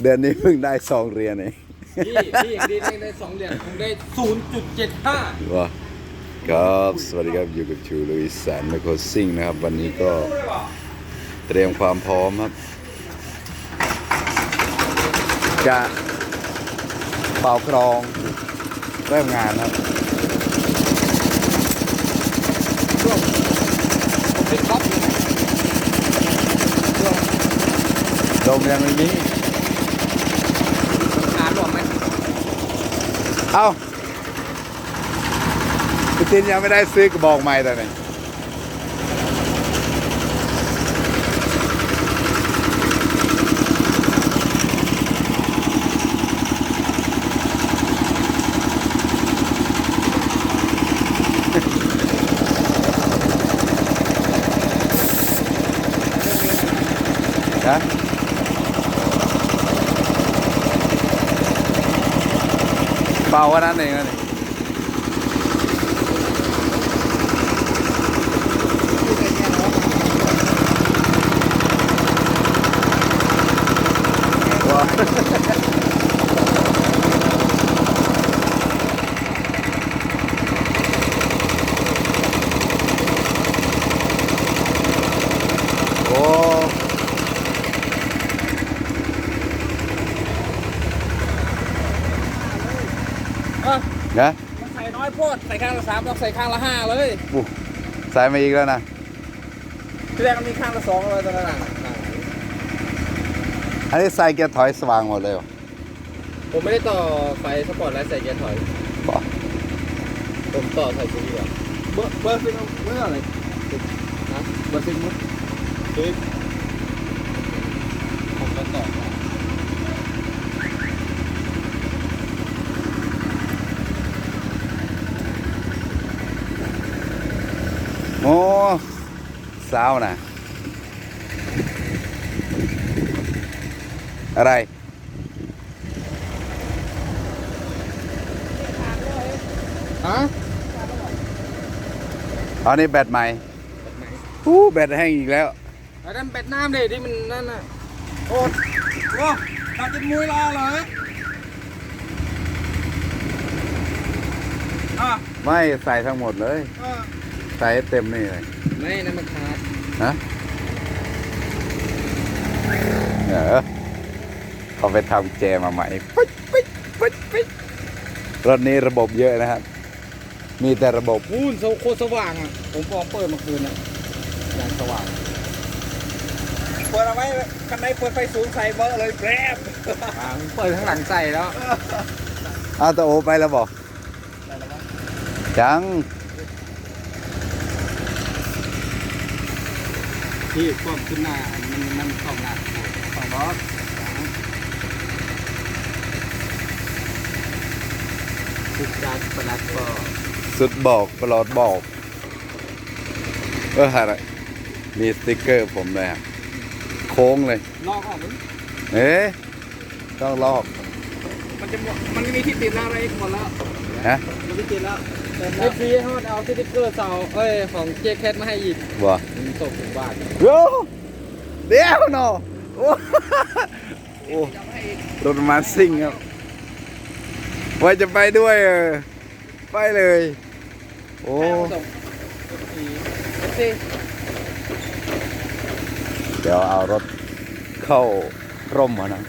เดือนนี้เพิ่งได้สองเหรียญเองพี่พี่อย่างดีได้ได้สองเหรียญผมได้ศูนย์จุดเจ็ดห้า ว้าครับสวัสดีครับอยู่กับชูลุยแสนไมโครซิ่งนะครับ วันนี้ก็เตรียมความพร้อมครับ จะเป่ากรองเริ่มงานครับ ผมเป็นก๊อฟเลยนะ ลมยังไม่มีหาหลวมไหมเอ้าพี่ตินยังไม่ได้ซื้อกระบอกใหม่แต่ไหนน 把我那那那 ดใส่ข้างละสามต้องใส่ข้างละห้าเลยอู้ใส่มาอีกแล้วนะที่แรกมันมีข้างละสองเลยตอนนั้นน่ะอันนี้ใส่เกียร์ถอยสว่างหมดเลยเหรอผมไม่ได้ต่อไฟสปอร์ตไลท์ใส่เกียร์ถอย บอกผมต่อใส่ซีดีกว่าเบอร์เบอร์ซิงเบอร์อะไรฮะเบอร์ซิงมั้งซิงผมก็ต่อมา โอ้ สาวนะอะไร ฮะอันนี้แบตใหม่อู้แบตแห้งอีกแล้วอันนั้นเป็ดน้ำเลยที่มันนั่นน่ะ โอ้โหตาจิตมวยลาเหรออะไม่ใส่ทั้งหมดเลย อะใส่ให้เต็มนี่เลยไม่นั่นมันขาดฮะเออเขาไปทำแจมาใหม่ปึ๊ดปึ๊ดปึ๊ดปึ๊ดรถนี้ระบบเยอะนะครับ มีแต่ระบบพูนโคตรสว่างอะ ผมพอเปิดเมื่อคืนอะอย่างสว่าง เปิดเอาไว้คันไหนเปิดไฟสูงใส่เบอร์เลยแกรบอ่าผมเปิดข้างหลังใส่แล้วเอาตะโอไปแล้วบอกจัง ที่ความขึ้นหน้ามันมันเข้าหน้าเข้าล้อสุดจากประหลัดก็สุดบอกปลอดบอกเอออะไรมีสติกเกอร์ผมเลยอะโค้งเลย ลอกออกมั้ยเอ๊ะต้องลอกมันจะหมดมันมีที่ติดแล้วอะไรหมดแล้วฮะมันไม่ติดแล้วเอฟซีเขาเอาสติ๊กเกอร์เสาเอ้ยของเจแคทมาให้อีกบ่ มันส่งถึงบ้านเดี๋ยวเดี๋ยวหนอโอ้โอ้รถมาซิ่งครับว่าจะไปด้วยเออไปเลย โอ้ส่งเอฟซีเดี๋ยวเอารถเข้าร่มมานะ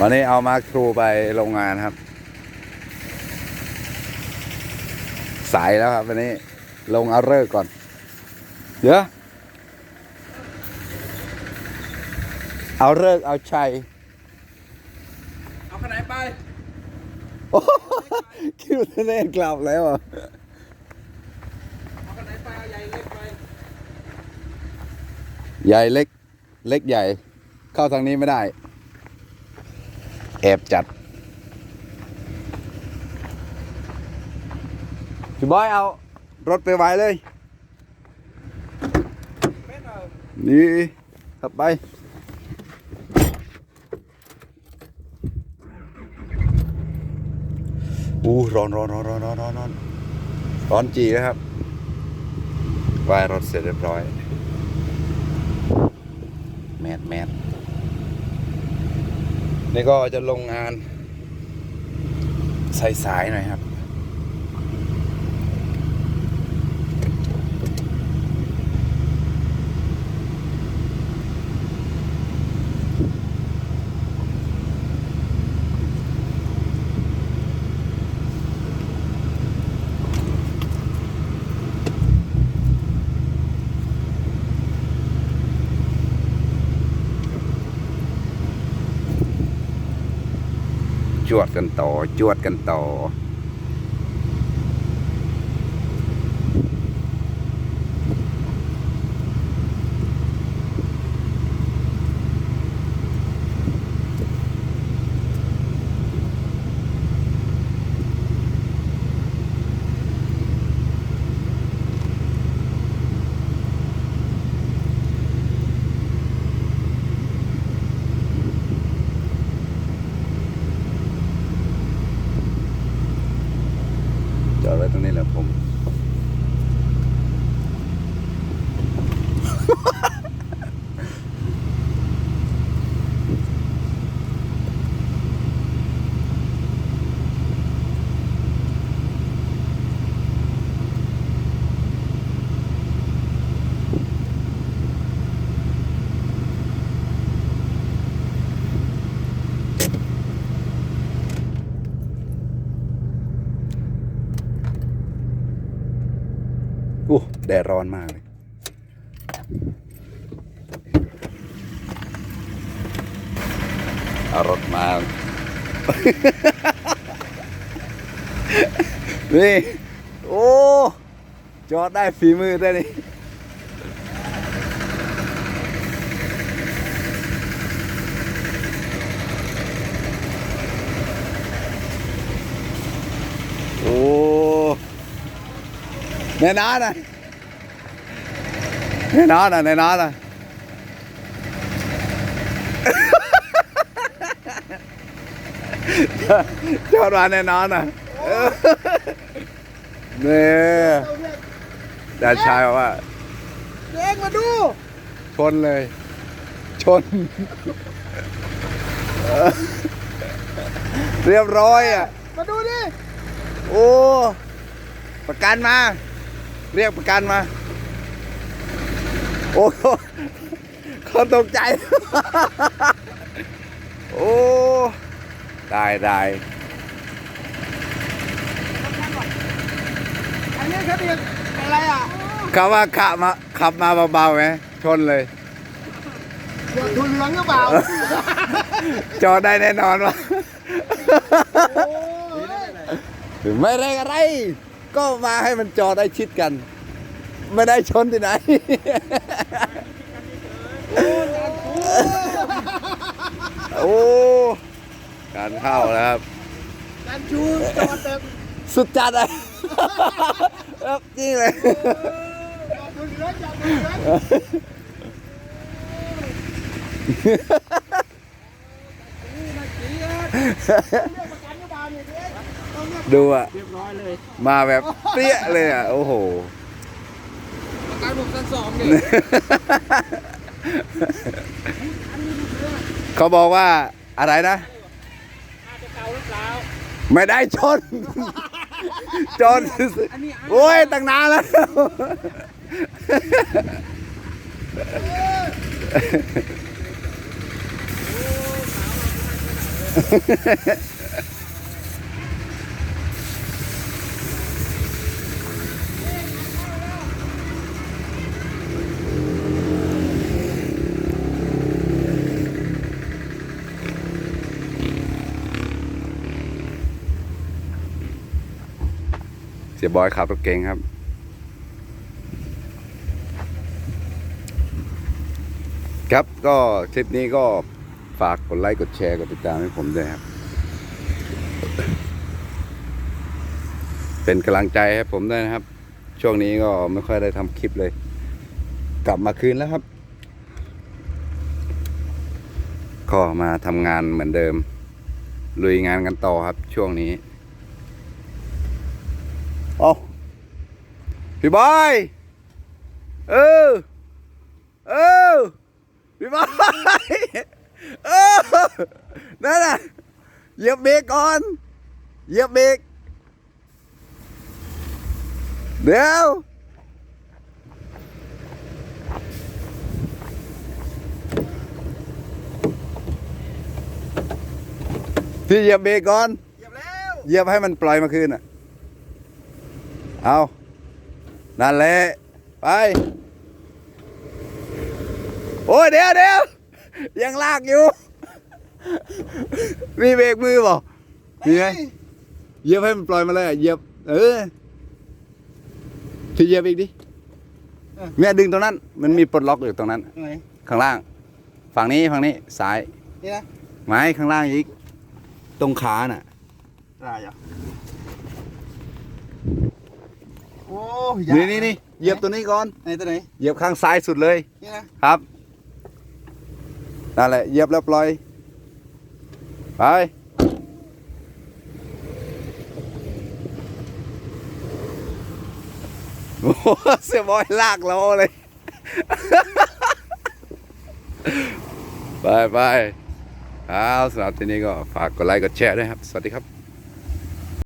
วันนี้เอามาร์คทรูไปโรงงานครับ สายแล้วครับวันนี้ ลงเอาเลิกษ์ก่อน เดี๋ยว เอาเลิกษ์เอาชัย เอาขนาดไปโอ้คิดว่าจะเล่นกลับแล้วอะเอาขนาดไปเอาใหญ่เล็กไป ใหญ่เล็ก เล็กใหญ่ เข้าทางนี้ไม่ได้ แอบจัดพี่บอยเอา รถไปไว้เลย นี่ขับไป อู้ร้อนร้อนร้อนร้อนร้อนร้อนร้อนร้อนจีนะครับวายรถเสร็จเรียบร้อยเมตรนี่ก็จะลงงานสายๆหน่อยครับ จ วดกันต่อ จวดกันต่อ แดดร้อนมากเลยเอารถมา นี่ โอ้ จอดได้ฝีมือได้นี่โอ้ในน้าน่ะ ในน้าน่ะในน้าน่ะจอดมาในน้าน่ะเออเนี่ยดาชายบอกว่าเด็กมาดู ชนเลย ชนเออเรียบร้อยอะ มาดูดิ โอ้ ประกันมา เรียกประกันมา โอ้เขาเขาตกใจ โอ้ได้ได้อันนี้เขาเรียกอะไรอะเขาว่าขับมาขับมาเบาๆไหมชนเลยเดี๋ยวทุนเหลืองหรือเปล่าจอดได้แน่นอนวะโอ้ยไม่ได้อะไร ก็มาให้มันจอดได้ชิดกัน ไม่ได้ชนที่ไหน โอ้ การเข้าแล้วครับ การชูจอดแบบสุดจัดเลยครับจริงเลยดูอะมาแบบเปี้ยเลยอะโอ้โห ประกันผมชั้นสองเนี่ยเขาบอกว่าอะไรนะอาจจะเก่าหรือเปล่าไม่ได้ชน ชนอันนี้โอ้ยตั้งนานแล้วเสียบอยขับรถเก่งครับ ครับก็คลิปนี้ก็ฝากกดไลค์กดแชร์กดติดตามให้ผมด้วยครับ เป็นกำลังใจให้ผมด้วยนะครับ ช่วงนี้ก็ไม่ค่อยได้ทำคลิปเลย กลับมาคืนแล้วครับ ก็มาทำงานเหมือนเดิมลุยงานกันต่อครับช่วงนี้ เอาพี่บอยเออเออพี่บอยเออนั่นน่ะเหยียบเบรกก่อนเหยียบเบรกเดี๋ยวพี่เหยียบเบรกก่อนเหยียบแล้วเหยียบให้มันปล่อยมาคืนอะ เอานั่นแหละไป โอ้ยเดี๋ยวเดี๋ยวยังลากอยู่ มีเบรกมือเปล่ามีไหมเหยียบให้มันปล่อยมาเลยอะเหยียบ เออพี่เหยียบอีกดิเมียดึงตรงนั้น มันมีปลดล็อกอยู่ตรงนั้นไหนข้างล่าง ฝั่งนี้ฝั่งนี้ซ้ายนี่นะไม้ข้างล่างอีก ตรงขาน่ะได้เหรอ โอ้นี่นี่นี่เหยียบตัวนี้ก่อนไหนตัวไหนเหยียบข้างซ้ายสุดเลยนี่นะครับนั่นแหละเหยียบแล้วปล่อยไปโอ้โหเสียบอยลากเราเลย ไปไปเอาสำหรับที่นี้ก็ฝากกดไลค์กดแชร์ด้วยครับ สวัสดีครับ